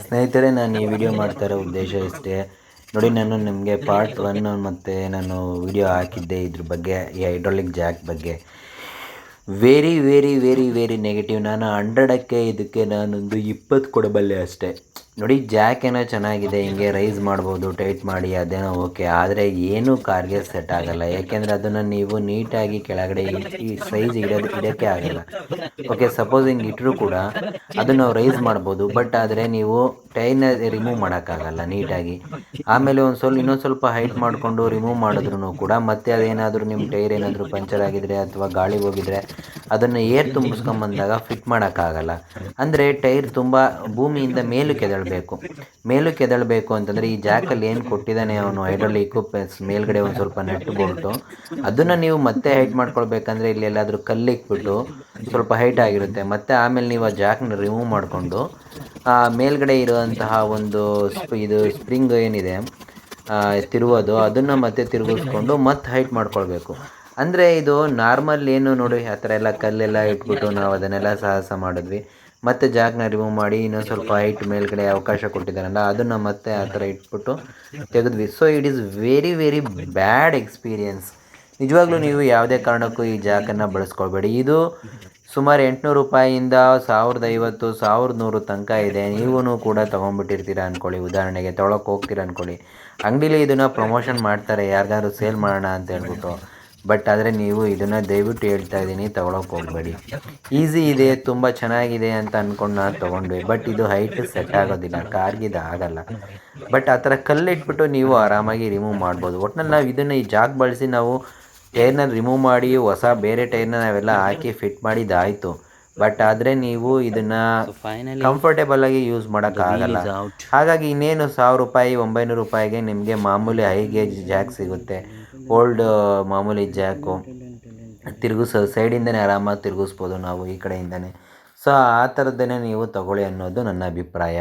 ಸ್ನೇಹಿತರೆ, ನಾನು ಈ ವಿಡಿಯೋ ಮಾಡ್ತಾ ಇರೋ ಉದ್ದೇಶ ಇಷ್ಟೇ. ನೋಡಿ, ನಾನು ನಿಮಗೆ ಪಾರ್ಟ್ ಒನ್ ಮತ್ತು ನಾನು ವಿಡಿಯೋ ಹಾಕಿದ್ದೆ ಇದ್ರ ಬಗ್ಗೆ, ಈ ಹೈಡ್ರಾಲಿಕ್ ಜಾಕ್ ಬಗ್ಗೆ. Very very very very negative ನಾನು ಹಂಡ್ರೆಡಕ್ಕೆ ಇದಕ್ಕೆ ನಾನೊಂದು ಇಪ್ಪತ್ತು ಕೊಡಬಲ್ಲೆ ಅಷ್ಟೇ. ನೋಡಿ ಜಾಕ್ ಏನೋ ಚೆನ್ನಾಗಿದೆ, ಹಿಂಗೆ ರೈಸ್ ಮಾಡ್ಬೋದು ಟೈಟ್ ಮಾಡಿ, ಅದೇನೋ ಓಕೆ ಆದರೆ ಏನೂ ಕಾರ್ಗೆ ಸೆಟ್ ಆಗಲ್ಲ. ಯಾಕೆಂದರೆ ಅದನ್ನು ನೀವು ನೀಟಾಗಿ ಕೆಳಗಡೆ ಈ ಸೈಜ್ ಇಡೋದು ಇಡೋಕ್ಕೆ ಆಗಲ್ಲ. ಓಕೆ ಸಪೋಸ್ ಹಿಂಗೆ ಇಟ್ಟರೂ ಕೂಡ ಅದನ್ನು ನಾವು ರೈಸ್ ಮಾಡ್ಬೋದು ಬಟ್ ಆದರೆ ನೀವು ಟೈನ ರಿಮೂವ್ ಮಾಡೋಕ್ಕಾಗಲ್ಲ ನೀಟಾಗಿ. ಆಮೇಲೆ ಒಂದು ಸ್ವಲ್ಪ, ಇನ್ನೊಂದು ಸ್ವಲ್ಪ ಹೈಟ್ ಮಾಡಿಕೊಂಡು ರಿಮೂವ್ ಮಾಡಿದ್ರು ಕೂಡ ಮತ್ತೆ ಅದೇನಾದರೂ ನಿಮ್ಮ ಟೈರ್ ಏನಾದರೂ ಪಂಚರ್ ಆಗಿದ್ರೆ ಅಥವಾ ಗಾಳಿ ಹೋಗಿದ್ರೆ ಅದನ್ನು ಏರ್ ತುಂಬಿಸ್ಕೊಂಬಂದಾಗ ಫಿಟ್ ಮಾಡೋಕ್ಕಾಗಲ್ಲ. ಅಂದರೆ ಟೈರ್ ತುಂಬ ಭೂಮಿಯಿಂದ ಮೇಲು ಕೆದಳಬೇಕು. ಮೇಲು ಕೆದಳಬೇಕು ಅಂತಂದರೆ ಈ ಜಾಕಲ್ಲಿ ಏನು ಕೊಟ್ಟಿದ್ದಾನೆ ಅವನು ಹೈಡ್ರಾಲಿಕ್ಕು ಪ್ಲಸ್ ಮೇಲ್ಗಡೆ ಒಂದು ಸ್ವಲ್ಪ ನೆಟ್ಟು ಬೋಲ್ಟು. ಅದನ್ನು ನೀವು ಮತ್ತೆ ಹೈಟ್ ಮಾಡ್ಕೊಳ್ಬೇಕಂದ್ರೆ ಇಲ್ಲಿ ಎಲ್ಲಾದರೂ ಕಲ್ಲಿಕ್ಬಿಟ್ಟು ಸ್ವಲ್ಪ ಹೈಟ್ ಆಗಿರುತ್ತೆ. ಮತ್ತು ಆಮೇಲೆ ನೀವು ಆ ಜಾಕ್ನ ರಿಮೂವ್ ಮಾಡಿಕೊಂಡು ಮೇಲ್ಗಡೆ ಇರುವಂತಹ ಒಂದು ಇದು ಸ್ಪ್ರಿಂಗ್ ಏನಿದೆ ತಿರುವುದು, ಅದನ್ನು ಮತ್ತೆ ತಿರುಗಿಸ್ಕೊಂಡು ಮತ್ತೆ ಹೈಟ್ ಮಾಡ್ಕೊಳ್ಬೇಕು. ಅಂದರೆ ಇದು ನಾರ್ಮಲ್ ಏನು ನೋಡಿ, ಆ ಥರ ಎಲ್ಲ ಕಲ್ಲೆಲ್ಲ ಇಟ್ಬಿಟ್ಟು ನಾವು ಅದನ್ನೆಲ್ಲ ಸಾಹಸ ಮಾಡಿದ್ವಿ. ಮತ್ತು ಜಾಕ್ನ ರಿಮೂವ್ ಮಾಡಿ ಇನ್ನೊಂದು ಸ್ವಲ್ಪ ಹೈಟ್ ಮೇಲ್ಗಡೆ ಅವಕಾಶ ಕೊಟ್ಟಿದ್ದಾರಲ್ಲ, ಅದನ್ನು ಮತ್ತೆ ಆ ಥರ ಇಟ್ಬಿಟ್ಟು ತೆಗೆದ್ವಿ. So it is very very bad experience ನಿಜವಾಗ್ಲೂ ನೀವು ಯಾವುದೇ ಕಾರಣಕ್ಕೂ ಈ ಜಾಕನ್ನು ಬಳಸ್ಕೊಳ್ಬೇಡಿ. ಇದು ಸುಮಾರು ಎಂಟುನೂರು ರೂಪಾಯಿಯಿಂದ ಸಾವಿರದ ಐವತ್ತು, ಸಾವಿರದ ನೂರು ತನಕ ಇದೆ. ನೀವೂ ಕೂಡ ತೊಗೊಂಡ್ಬಿಟ್ಟಿರ್ತೀರ ಅಂದ್ಕೊಳ್ಳಿ ಉದಾಹರಣೆಗೆ ತೊಗೊಳಕ್ಕೆ ಹೋಗ್ತೀರ ಅಂದ್ಕೊಳ್ಳಿ ಅಂಗಡಿಲಿ ಇದನ್ನು ಪ್ರಮೋಷನ್ ಮಾಡ್ತಾರೆ. ಯಾರಿಗಾದ್ರೂ ಸೇಲ್ ಮಾಡೋಣ ಅಂತ ಹೇಳ್ಬಿಟ್ಟು. ಬಟ್ ಆದರೆ ನೀವು ಇದನ್ನು ದಯವಿಟ್ಟು ಹೇಳ್ತಾ ಇದ್ದೀನಿ ತೊಗೊಳಕ್ಕೆ ಹೋಗಬೇಡಿ. ಈಸಿ ಇದೆ ತುಂಬ ಚೆನ್ನಾಗಿದೆ ಅಂತ ಅಂದ್ಕೊಂಡು ನಾನು ತೊಗೊಂಡ್ವಿ. ಬಟ್ ಇದು ಹೈಟ್ ಸೆಟ್ ಆಗೋದಿಲ್ಲ ಕಾರ್ಗೆ ಇದು ಆಗಲ್ಲ. ಬಟ್ ಆ ಥರ ಕಲ್ಲಿಟ್ಬಿಟ್ಟು ನೀವು ಆರಾಮಾಗಿ ರಿಮೂವ್ ಮಾಡ್ಬೋದು. ಒಟ್ನಲ್ಲಿ ನಾವು ಇದನ್ನು ಈ ಜಾಗ ಬಳಸಿ ನಾವು ಟೈರ್ನ ರಿಮೂವ್ ಮಾಡಿ ಹೊಸ ಬೇರೆ ಟೈರ್ನ ನಾವೆಲ್ಲ ಹಾಕಿ ಫಿಟ್ ಮಾಡಿದ್ದಾಯಿತು ಬಟ್ ಆದರೆ ನೀವು ಇದನ್ನು ಕಂಫರ್ಟೇಬಲ್ ಆಗಿ ಯೂಸ್ ಮಾಡೋಕ್ಕಾಗಲ್ಲ ಹಾಗಾಗಿ ಇನ್ನೇನು ಸಾವಿರ ರೂಪಾಯಿ ಒಂಬೈನೂರು ರೂಪಾಯಿಗೆ ನಿಮಗೆ ಮಾಮೂಲಿ ಹೈ ಗೇಜ್ ಜಾಕ್ ಸಿಗುತ್ತೆ. ಓಲ್ಡ್ ಮಾಮೂಲಿ ಜ್ಯಾಕು ತಿರುಗಿಸೋ ಸೈಡಿಂದನೇ ಆರಾಮಾಗಿ ತಿರುಗಿಸ್ಬೋದು ನಾವು ಈ ಕಡೆಯಿಂದನೇ. ಸೊ ಆ ಥರದ್ದನ್ನೇ ನೀವು ತಗೊಳ್ಳಿ ಅನ್ನೋದು ನನ್ನ ಅಭಿಪ್ರಾಯ.